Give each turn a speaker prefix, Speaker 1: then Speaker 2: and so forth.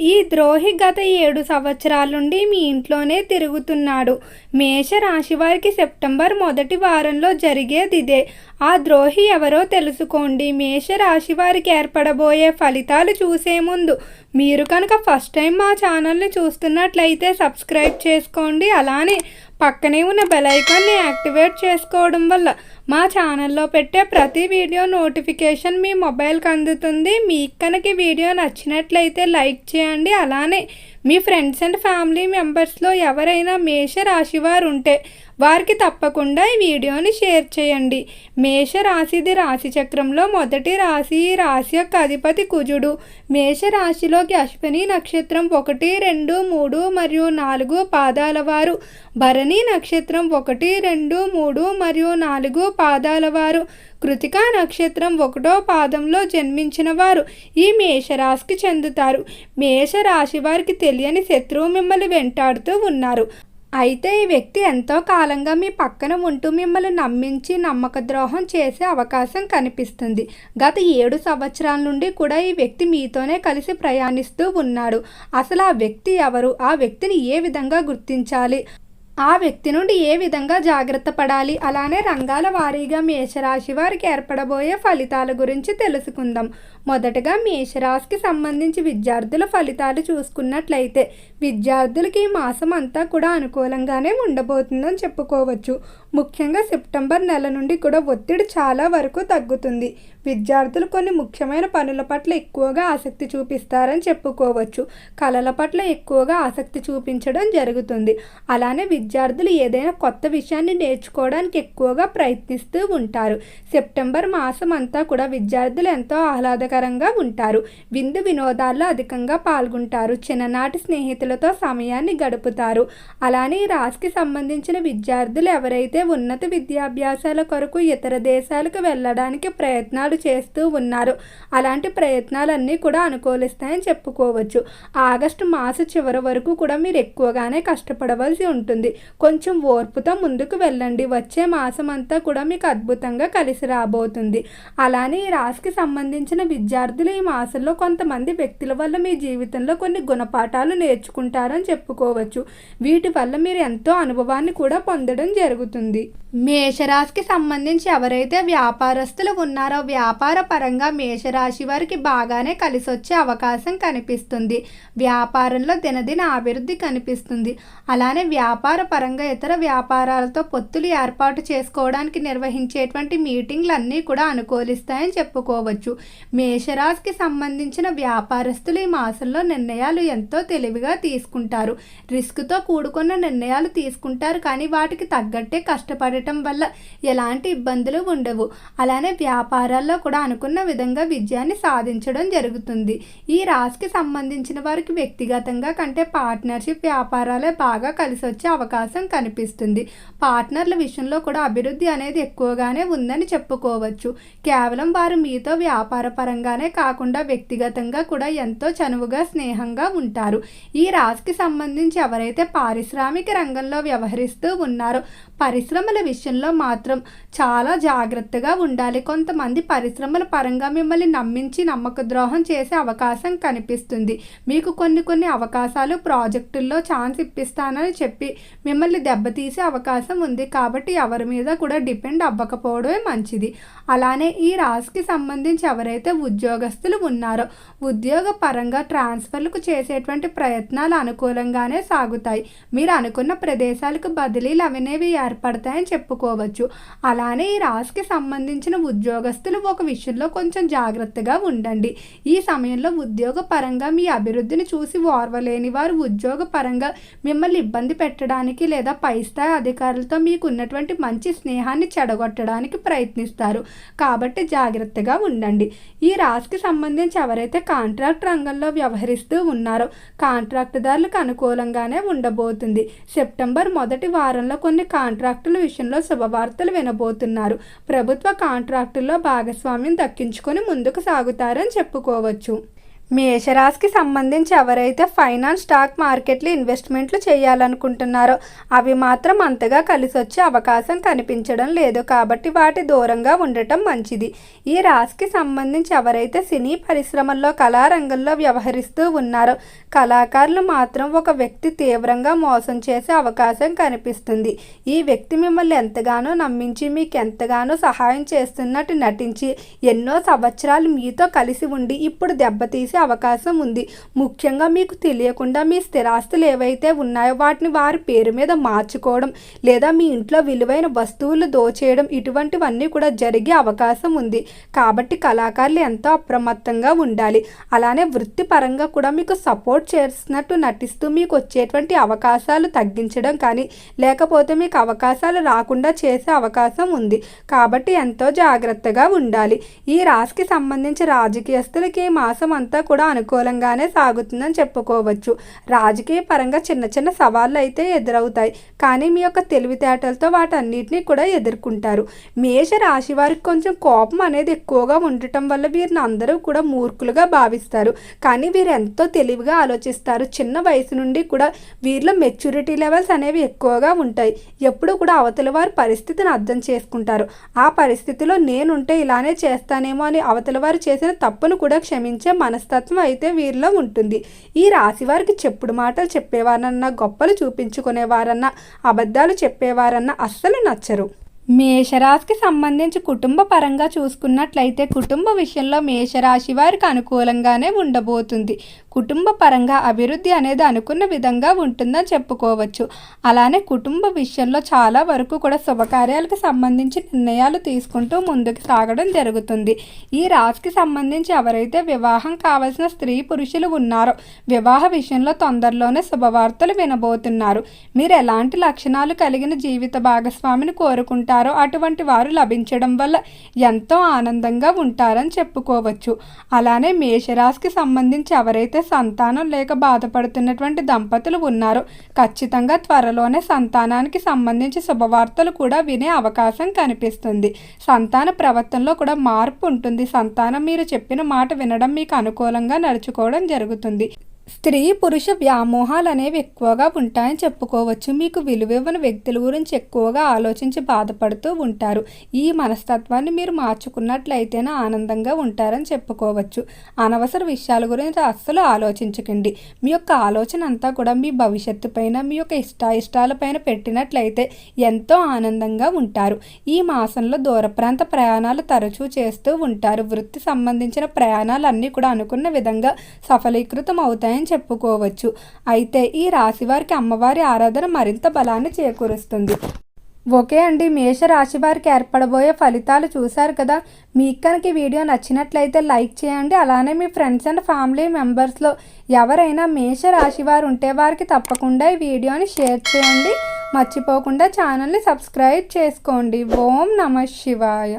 Speaker 1: ఈ ద్రోహి గత ఏడు సంవత్సరాల నుండి మీ ఇంట్లోనే తిరుగుతున్నాడు. మేష రాశి వారికి సెప్టెంబర్ మొదటి వారంలో జరిగేది ఇదే. ఆ ద్రోహి ఎవరో తెలుసుకోండి. మేష రాశి వారికి ఏర్పడబోయే ఫలితాలు చూసే ముందు మీరు కనుక ఫస్ట్ టైం మా ఛానల్ని చూస్తున్నట్లయితే సబ్స్క్రైబ్ చేసుకోండి. అలానే పక్కనే ఉన్న బెలైకాన్ని యాక్టివేట్ చేసుకోవడం వల్ల మా ఛానల్లో పెట్టే ప్రతి వీడియో నోటిఫికేషన్ మీ మొబైల్కి అందుతుంది. మీకు కనుక వీడియో నచ్చినట్లయితే లైక్ చేయండి. అలానే మీ ఫ్రెండ్స్ అండ్ ఫ్యామిలీ మెంబర్స్లో ఎవరైనా మేష రాశివారు ఉంటే వారికి తప్పకుండా ఈ వీడియోని షేర్ చేయండి. మేష రాశిది రాశి చక్రంలో మొదటి రాశి ఈ రాశి యొక్క అధిపతి కుజుడు. మేష రాశిలోకి అశ్విని నక్షత్రం ఒకటి రెండు మూడు మరియు నాలుగు పాదాల వారు. భరణి నక్షత్రం ఒకటి రెండు మూడు మరియు నాలుగు పాదాల వారు. కృతికా నక్షత్రం ఒకటో పాదంలో జన్మించిన వారు ఈ మేషరాశికి చెందుతారు. మేషరాశి వారికి తెలియని శత్రువు మిమ్మల్ని వెంటాడుతూ ఉన్నారు. అయితే ఈ వ్యక్తి ఎంతో కాలంగా మీ పక్కన ఉంటూ మిమ్మల్ని నమ్మించి నమ్మక ద్రోహం చేసే అవకాశం కనిపిస్తుంది. గత ఏడు సంవత్సరాల నుండి కూడా ఈ వ్యక్తి మీతోనే కలిసి ప్రయాణిస్తూ ఉన్నాడు. అసలు ఆ వ్యక్తి ఎవరు? ఆ వ్యక్తిని ఏ విధంగా గుర్తించాలి? ఆ వ్యక్తి నుండి ఏ విధంగా జాగ్రత్త పడాలి? అలానే రంగాల వారీగా మేషరాశి వారికి ఏర్పడబోయే ఫలితాల గురించి తెలుసుకుందాం. మొదటగా మేషరాశికి సంబంధించి విద్యార్థుల ఫలితాలు చూసుకున్నట్లయితే విద్యార్థులకి ఈ మాసం అంతా కూడా అనుకూలంగానే ఉండబోతుందని చెప్పుకోవచ్చు. ముఖ్యంగా సెప్టెంబర్ నెల నుండి కూడా ఒత్తిడి చాలా వరకు తగ్గుతుంది. విద్యార్థులు కొన్ని ముఖ్యమైన పనుల పట్ల ఎక్కువగా ఆసక్తి చూపిస్తారని చెప్పుకోవచ్చు. కళల పట్ల ఎక్కువగా ఆసక్తి చూపించడం జరుగుతుంది. అలానే విద్యార్థులు ఏదైనా కొత్త విషయాన్ని నేర్చుకోవడానికి ఎక్కువగా ప్రయత్నిస్తూ ఉంటారు. సెప్టెంబర్ మాసం అంతా కూడా విద్యార్థులు ఎంతో ఆహ్లాదకరంగా ఉంటారు. విందు వినోదాల్లో అధికంగా పాల్గొంటారు. చిన్ననాటి స్నేహితులతో సమయాన్ని గడుపుతారు. అలానే ఈ రాశికి సంబంధించిన విద్యార్థులు ఎవరైతే ఉన్నత విద్యాభ్యాసాల కొరకు ఇతర దేశాలకు వెళ్ళడానికి ప్రయత్నాలు చేస్తూ ఉన్నారు. అలాంటి ప్రయత్నాలన్నీ కూడా అనుకూలిస్తాయని చెప్పుకోవచ్చు. ఆగస్టు మాస చివరి వరకు కూడా మీరు ఎక్కువగానే కష్టపడవలసి ఉంటుంది. కొంచెం ఓర్పుతో ముందుకు వెళ్ళండి. వచ్చే మాసం అంతా కూడా మీకు అద్భుతంగా కలిసి రాబోతుంది. అలానే ఈ రాశికి సంబంధించిన విద్యార్థులు ఈ మాసంలో కొంతమంది వ్యక్తుల వల్ల మీ జీవితంలో కొన్ని గుణపాఠాలు నేర్చుకుంటారని చెప్పుకోవచ్చు. వీటి వల్ల మీరు ఎంతో అనుభవాన్ని కూడా పొందడం జరుగుతుంది. ఉంది. మేషరాశికి సంబంధించి ఎవరైతే వ్యాపారస్తులు ఉన్నారో వ్యాపార పరంగా మేషరాశి వారికి బాగానే కలిసి వచ్చే అవకాశం కనిపిస్తుంది. వ్యాపారంలో దినదిన అభివృద్ధి కనిపిస్తుంది. అలానే వ్యాపార పరంగా ఇతర వ్యాపారాలతో పొత్తులు ఏర్పాటు చేసుకోవడానికి నిర్వహించేటువంటి మీటింగ్లు అన్నీ కూడా అనుకూలిస్తాయని చెప్పుకోవచ్చు. మేషరాశికి సంబంధించిన వ్యాపారస్తులు ఈ మాసంలో నిర్ణయాలు ఎంతో తెలివిగా తీసుకుంటారు. రిస్క్తో కూడుకున్న నిర్ణయాలు తీసుకుంటారు. కానీ వాటికి తగ్గట్టే కష్టపడటం వల్ల ఎలాంటి ఇబ్బందులు ఉండవు. అలానే వ్యాపారాల్లో కూడా అనుకున్న విధంగా విజయాన్ని సాధించడం జరుగుతుంది. ఈ రాశికి సంబంధించిన వారికి వ్యక్తిగతంగా కంటే పార్ట్నర్షిప్ వ్యాపారాలే బాగా కలిసి వచ్చే అవకాశం కనిపిస్తుంది. పార్ట్నర్ల విషయంలో కూడా అభివృద్ధి అనేది ఎక్కువగానే ఉందని చెప్పుకోవచ్చు. కేవలం వారు మీతో వ్యాపార పరంగానే కాకుండా వ్యక్తిగతంగా కూడా ఎంతో చనువుగా స్నేహంగా ఉంటారు. ఈ రాశికి సంబంధించి ఎవరైతే పారిశ్రామిక రంగంలో వ్యవహరిస్తూ ఉన్నారో పరిశ్రమల విషయంలో మాత్రం చాలా జాగ్రత్తగా ఉండాలి. కొంతమంది పరిశ్రమల పరంగా మిమ్మల్ని నమ్మించి నమ్మక ద్రోహం చేసే అవకాశం కనిపిస్తుంది. మీకు కొన్ని కొన్ని అవకాశాలు ప్రాజెక్టుల్లో ఛాన్స్ ఇప్పిస్తానని చెప్పి మిమ్మల్ని దెబ్బతీసే అవకాశం ఉంది. కాబట్టి ఎవరి మీద కూడా డిపెండ్ అవ్వకపోవడమే మంచిది. అలానే ఈ రాశికి సంబంధించి ఎవరైతే ఉద్యోగస్తులు ఉన్నారో ఉద్యోగ పరంగా ట్రాన్స్ఫర్లకు చేసేటువంటి ప్రయత్నాలు అనుకూలంగానే సాగుతాయి. మీరు అనుకున్న ప్రదేశాలకు బదిలీలు అవనేవి ఏర్పడతాయని చెప్పుకోవచ్చు. అలానే ఈ రాశికి సంబంధించిన ఉద్యోగస్తులు ఒక విషయంలో కొంచెం జాగ్రత్తగా ఉండండి. ఈ సమయంలో ఉద్యోగ పరంగా మీ అభివృద్ధిని చూసి ఓర్వలేని వారు ఉద్యోగ పరంగా మిమ్మల్ని ఇబ్బంది పెట్టడానికి లేదా పై స్థాయి అధికారులతో మీకు ఉన్నటువంటి మంచి స్నేహాన్ని చెడగొట్టడానికి ప్రయత్నిస్తారు. కాబట్టి జాగ్రత్తగా ఉండండి. ఈ రాశికి సంబంధించి ఎవరైతే కాంట్రాక్ట్ రంగంలో వ్యవహరిస్తూ ఉన్నారో కాంట్రాక్టుదారులకు అనుకూలంగానే ఉండబోతుంది. సెప్టెంబర్ మొదటి వారంలో కొన్ని కాంట్రాక్ట్ కాంట్రాక్టుల విషయంలో శుభవార్తలు వినబోతున్నారు. ప్రభుత్వ కాంట్రాక్టుల్లో భాగస్వామ్యం దక్కించుకొని ముందుకు సాగుతారని చెప్పుకోవచ్చు. మేషరాశికి సంబంధించి ఎవరైతే ఫైనాన్స్ స్టాక్ మార్కెట్లు ఇన్వెస్ట్మెంట్లు చేయాలనుకుంటున్నారో అవి మాత్రం అంతగా కలిసి వచ్చే అవకాశం కనిపించడం లేదు. కాబట్టి వాటి దూరంగా ఉండటం మంచిది. ఈ రాశికి సంబంధించి ఎవరైతే సినీ పరిశ్రమల్లో కళారంగంలో వ్యవహరిస్తూ ఉన్నారో కళాకారులు మాత్రం ఒక వ్యక్తి తీవ్రంగా మోసం చేసే అవకాశం కనిపిస్తుంది. ఈ వ్యక్తి మిమ్మల్ని ఎంతగానో నమ్మించి మీకు ఎంతగానో సహాయం చేస్తున్నట్టు నటించి ఎన్నో సంవత్సరాలు మీతో కలిసి ఉండి ఇప్పుడు దెబ్బతీసి అవకాశం ఉంది. ముఖ్యంగా మీకు తెలియకుండా మీ స్థిరాస్తులు ఏవైతే ఉన్నాయో వాటిని వారి పేరు మీద మార్చుకోవడం లేదా మీ ఇంట్లో విలువైన వస్తువులు దోచేయడం ఇటువంటివన్నీ కూడా జరిగే అవకాశం ఉంది. కాబట్టి కళాకారులు ఎంతో అప్రమత్తంగా ఉండాలి. అలానే వృత్తిపరంగా కూడా మీకు సపోర్ట్ చేస్తున్నట్టు నటిస్తూ మీకు వచ్చేటువంటి అవకాశాలు తగ్గించడం కానీ లేకపోతే మీకు అవకాశాలు రాకుండా చేసే అవకాశం ఉంది. కాబట్టి ఎంతో జాగ్రత్తగా ఉండాలి. ఈ రాశికి సంబంధించి రాజకీయస్తులకి ఈ మాసం అంతా కూడా అనుకూలంగానే సాగుతుందని చెప్పుకోవచ్చు. రాజకీయ పరంగా చిన్న చిన్న సవాళ్ళు అయితే ఎదురవుతాయి. కానీ మీ యొక్క తెలివితేటలతో వాటన్నిటిని కూడా ఎదుర్కొంటారు. మేష రాశి వారికి కొంచెం కోపం అనేది ఎక్కువగా ఉండటం వల్ల వీరిని అందరూ కూడా మూర్ఖులుగా భావిస్తారు. కానీ వీరు ఎంతో తెలివిగా ఆలోచిస్తారు. చిన్న వయసు నుండి కూడా వీరిలో మెచ్యూరిటీ లెవెల్స్ అనేవి ఎక్కువగా ఉంటాయి. ఎప్పుడు కూడా అవతల వారి పరిస్థితిని అర్థం చేసుకుంటారు. ఆ పరిస్థితిలో నేనుంటే ఇలానే చేస్తానేమో అని అవతల వారు చేసిన తప్పును కూడా క్షమించే మనస్తత్వం అయితే వీరిలో ఉంటుంది. ఈ రాశి వారికి చెప్పుడు మాటలు చెప్పేవారన్నా గొప్పలు చూపించుకునేవారన్నా అబద్ధాలు చెప్పేవారన్నా అస్సలు నచ్చరు. మేషరాశికి సంబంధించి కుటుంబ పరంగా చూసుకున్నట్లయితే కుటుంబ విషయంలో మేషరాశి వారికి అనుకూలంగానే ఉండబోతుంది. కుటుంబ పరంగా అభివృద్ధి అనేది అనుకున్న విధంగా ఉంటుందని చెప్పుకోవచ్చు. అలానే కుటుంబ విషయంలో చాలా వరకు కూడా శుభకార్యాలకు సంబంధించి నిర్ణయాలు తీసుకుంటూ ముందుకు సాగడం జరుగుతుంది. ఈ రాశికి సంబంధించి ఎవరైతే వివాహం కావలసిన స్త్రీ పురుషులు ఉన్నారో వివాహ విషయంలో తొందరలోనే శుభవార్తలు వినబోతున్నారు. మీరు ఎలాంటి లక్షణాలు కలిగిన జీవిత భాగస్వామిని కోరుకుంటారు? ఉంటారో అటువంటి వారు లభించడం వల్ల ఎంతో ఆనందంగా ఉంటారని చెప్పుకోవచ్చు. అలానే మేషరాశికి సంబంధించి ఎవరైతే సంతానం లేక బాధపడుతున్నటువంటి దంపతులు ఉన్నారో ఖచ్చితంగా త్వరలోనే సంతానానికి సంబంధించి శుభవార్తలు కూడా వినే అవకాశం కనిపిస్తుంది. సంతాన ప్రవర్తనలో కూడా మార్పు ఉంటుంది. సంతానం మీరు చెప్పిన మాట వినడం మీకు అనుకూలంగా నడుచుకోవడం జరుగుతుంది. స్త్రీ పురుష వ్యామోహాలు అనేవి ఎక్కువగా ఉంటాయని చెప్పుకోవచ్చు. మీకు విలువివ్వని వ్యక్తుల గురించి ఎక్కువగా ఆలోచించి బాధపడుతూ ఉంటారు. ఈ మనస్తత్వాన్ని మీరు మార్చుకున్నట్లయితేనే ఆనందంగా ఉంటారని చెప్పుకోవచ్చు. అనవసర విషయాల గురించి అస్సలు ఆలోచించకండి. మీ యొక్క ఆలోచన అంతా కూడా మీ భవిష్యత్తు పైన మీ యొక్క ఇష్టాయిష్టాలపైన పెట్టినట్లయితే ఎంతో ఆనందంగా ఉంటారు. ఈ మాసంలో దూర ప్రాంత ప్రయాణాలు తరచూ చేస్తూ ఉంటారు. వృత్తి సంబంధించిన ప్రయాణాలు అన్నీ కూడా అనుకున్న విధంగా సఫలీకృతం అవుతాయి అవుతాయని చెప్పుకోవచ్చు. అయితే ఈ రాశి వారికి అమ్మవారి ఆరాధన మరింత బలాన్ని చేకూరుస్తుంది. ఓకే అండి మేష రాశి వారికి ఏర్పడబోయే ఫలితాలు చూశారు కదా. మీకు కనుక వీడియో నచ్చినట్లయితే లైక్ చేయండి. అలానే మీ ఫ్రెండ్స్ అండ్ ఫ్యామిలీ మెంబర్స్లో ఎవరైనా మేష రాశి వారు ఉంటే వారికి తప్పకుండా ఈ వీడియోని షేర్ చేయండి. మర్చిపోకుండా ఛానల్ని సబ్స్క్రైబ్ చేసుకోండి. ఓం నమ శివాయ.